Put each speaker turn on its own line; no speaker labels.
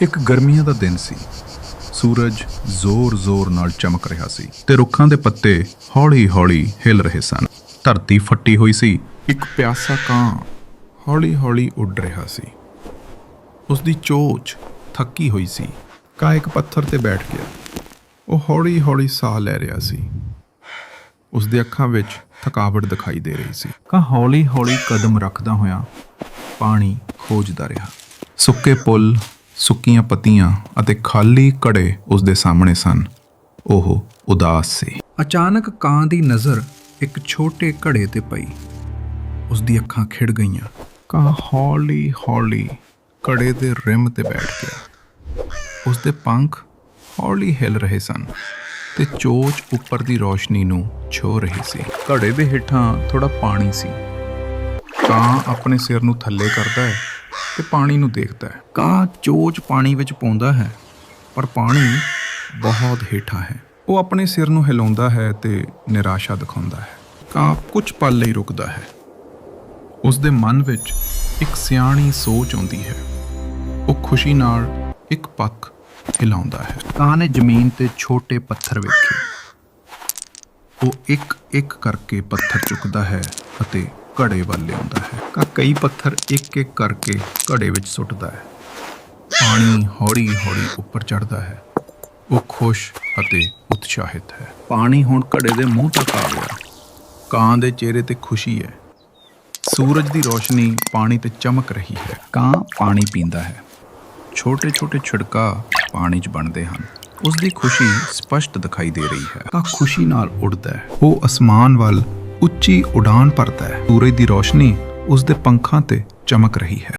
ਇੱਕ ਗਰਮੀਆਂ ਦਾ ਦਿਨ ਸੀ। ਸੂਰਜ ਜ਼ੋਰ-ਜ਼ੋਰ ਨਾਲ ਚਮਕ ਰਿਹਾ ਸੀ ਤੇ ਰੁੱਖਾਂ ਦੇ ਪੱਤੇ ਹੌਲੀ-ਹੌਲੀ ਹਿਲ ਰਹੇ ਸਨ। ਧਰਤੀ ਫੱਟੀ ਹੋਈ ਸੀ। ਇੱਕ ਪਿਆਸਾ ਕਾਂ ਹੌਲੀ-ਹੌਲੀ ਉੱਡ ਰਿਹਾ ਸੀ। ਉਸ ਦੀ ਚੋਚ ਥੱਕੀ ਹੋਈ ਸੀ। ਕਾਂ ਇੱਕ ਪੱਥਰ ਤੇ ਬੈਠ ਗਿਆ। ਉਹ ਹੌਲੀ-ਹੌਲੀ ਸਾਹ ਲੈ ਰਿਹਾ ਸੀ। ਉਸ ਦੇ ਅੱਖਾਂ ਵਿੱਚ ਥਕਾਵਟ ਦਿਖਾਈ ਦੇ ਰਹੀ ਸੀ। ਕਾਂ ਹੌਲੀ-ਹੌਲੀ ਕਦਮ ਰੱਖਦਾ ਹੋਇਆ ਪਾਣੀ ਖੋਜਦਾ ਰਿਹਾ। ਸੁੱਕੇ ਪੁੱਲ ਸੁੱਕੀਆਂ ਪੱਤੀਆਂ ਅਤੇ ਖਾਲੀ ਘੜੇ ਉਸ ਦੇ ਸਾਹਮਣੇ ਸਨ। ਉਹ ਉਦਾਸ ਸੀ। ਅਚਾਨਕ ਕਾਂ ਦੀ ਨਜ਼ਰ ਇੱਕ ਛੋਟੇ ਘੜੇ ਤੇ ਪਈ। ਉਸ ਦੀ ਅੱਖਾਂ ਖਿੜ ਗਈਆਂ। ਕਾਂ ਹੌਲੀ-ਹੌਲੀ ਘੜੇ ਦੇ ਰਿਮ ਤੇ ਬੈਠ ਗਿਆ। ਉਸ ਦੇ ਪੰਖ ਹੌਲੀ ਹਿਲ ਰਹੇ ਸਨ ਤੇ ਚੋਚ ਉੱਪਰ ਦੀ ਰੋਸ਼ਨੀ ਨੂੰ ਛੋ ਰਹੀ ਸੀ। ਘੜੇ ਦੇ ਹੇਠਾਂ ਥੋੜਾ ਪਾਣੀ ਸੀ। ਕਾਂ ਆਪਣੇ ਸਿਰ ਨੂੰ ਥੱਲੇ ਕਰਦਾ ਹੈ। ਤੇ ਪਾਣੀ ਨੂੰ ਦੇਖਦਾ ਹੈ। ਕਾਂ ਚੋਚ ਪਾਣੀ ਵਿੱਚ ਪਾਉਂਦਾ ਹੈ, ਪਰ ਪਾਣੀ ਬਹੁਤ ਹੇਠਾਂ ਹੈ। ਉਹ ਆਪਣੇ ਸਿਰ ਨੂੰ ਹਿਲਾਉਂਦਾ ਹੈ ਤੇ ਨਿਰਾਸ਼ਾ ਦਿਖਾਉਂਦਾ ਹੈ। ਕਾਂ ਕੁਝ ਪਲ ਲਈ ਰੁਕਦਾ ਹੈ। ਉਸ ਦੇ ਮਨ ਵਿੱਚ ਇੱਕ ਸਿਆਣੀ ਸੋਚ ਆਉਂਦੀ ਹੈ। ਉਹ ਖੁਸ਼ੀ ਨਾਲ ਇੱਕ ਪੱਖ ਹਿਲਾਉਂਦਾ ਹੈ। ਕਾਂ ਨੇ ਜ਼ਮੀਨ ਤੇ ਛੋਟੇ ਪੱਥਰ ਵੇਖੇ। ਉਹ ਇੱਕ ਇੱਕ ਕਰਕੇ ਪੱਥਰ ਚੁੱਕਦਾ ਹੈ ਅਤੇ ਘੜੇ ਵੱਲ ਲਿਆਉਂਦਾ ਹੈ। ਕਾ ਕਈ ਪੱਥਰ ਇੱਕ ਇੱਕ ਕਰਕੇ ਘੜੇ ਵਿੱਚ ਸੁੱਟਦਾ ਹੈ। ਪਾਣੀ ਹੌਲੀ ਹੌਲੀ ਉੱਪਰ ਚੜਦਾ ਹੈ। ਉਹ ਖੁਸ਼ ਅਤੇ ਉਤਸ਼ਾਹਿਤ ਹੈ। ਪਾਣੀ ਹੁਣ ਘੜੇ ਦੇ ਮੂੰਹ ਤੱਕ ਆ ਗਿਆ। ਕਾਂ ਦੇ ਚਿਹਰੇ ਤੇ ਖੁਸ਼ੀ ਹੈ। ਸੂਰਜ ਦੀ ਰੋਸ਼ਨੀ ਪਾਣੀ ਤੇ ਚਮਕ ਰਹੀ ਹੈ। ਕਾਂ ਪਾਣੀ ਪੀਂਦਾ ਹੈ। ਛੋਟੇ ਛੋਟੇ ਛਿੜਕਾ ਪਾਣੀ 'ਚ ਬਣਦੇ ਹਨ। ਉਸ ਦੀ ਖੁਸ਼ੀ ਸਪਸ਼ਟ ਦਿਖਾਈ ਦੇ ਰਹੀ ਹੈ। ਕਾ ਖੁਸ਼ੀ ਨਾਲ ਉੱਡਦਾ ਹੈ। ਉਹ ਅਸਮਾਨ ਵੱਲ ਉੱਚੀ ਉਡਾਨ ਭਰਦਾ ਹੈ। ਸੂਰਜ ਦੀ ਰੋਸ਼ਨੀ ਉਸ ਦੇ ਪੰਖਾਂ ਤੇ ਚਮਕ ਰਹੀ ਹੈ।